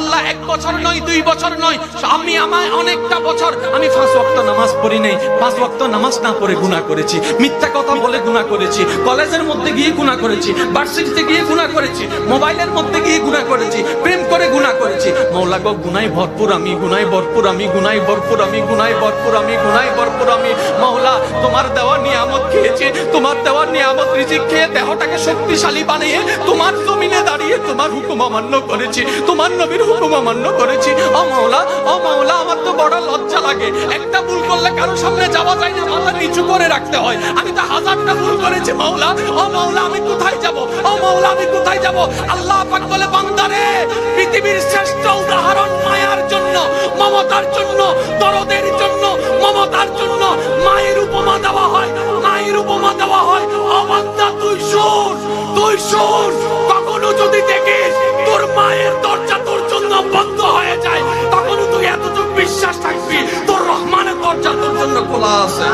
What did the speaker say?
আল্লাহ এক বছর নয়, দুই বছর নয়। আমি আমার অনেকটা বছর, আমি পাঁচ ওয়াক্ত নামাজ পড়ি নাই। পাঁচ ওয়াক্ত নামাজ না পড়ে গুনাহ করেছি। মিথ্যা কথা বলে গুনাহ করেছি। কলেজের মধ্যে গিয়ে গুনাহ করেছি। ভার্সিটিতে গিয়ে গুনাহ করেছি। মোবাইলের মধ্যে গিয়ে গুনাহ করেছি। প্রেম করে গুনাহ করেছি। মৌলা গো গুনাই ভরপুর আমি গুনাই ভরপুর আমি গুনাই ভরপুর আমি গুনাই ভরপুর আমি গুনাই ভরপুর আমি। মৌলা তোমার দেওয়া নিয়ামত খেয়েছি, তোমার দেওয়া নিয়ামত রিজিক খেয়ে দেহটাকে শক্তিশালী বানিয়ে তোমার জমিনে দাঁড়িয়ে তোমার হুকুম অমান্য করেছি, তোমার নবীর হুকুম অমান্য করেছি। ও মাওলা ও মাওলা, আমার তো বড় লজ্জা লাগে। একটা ভুল করলে কারও সামনে যাওয়া যায় না, মাথা নিচু করে রাখতে হয়। আমি তো হাজারটা ভুল করেছি, মাওলা। ও মাওলা, আমি কোথায় যাব? ও মাওলা, আমি কোথায় যাব? আল্লাহ পাক বলে বান্দারে পৃথিবীর শ্রেষ্ঠ উদাহরণ মায়ার জন্য, মমতার জন্য, দরদের জন্য, মমতার জন্য, মায়ের শোন, কখনো যদি দেখিস তোর মায়ের দরজা তোর জন্য বন্ধ হয়ে যায়, তখনও তুই এতটুকু বিশ্বাস থাকবি, তোর রহমানের দরজা তোর জন্য খোলা আছে।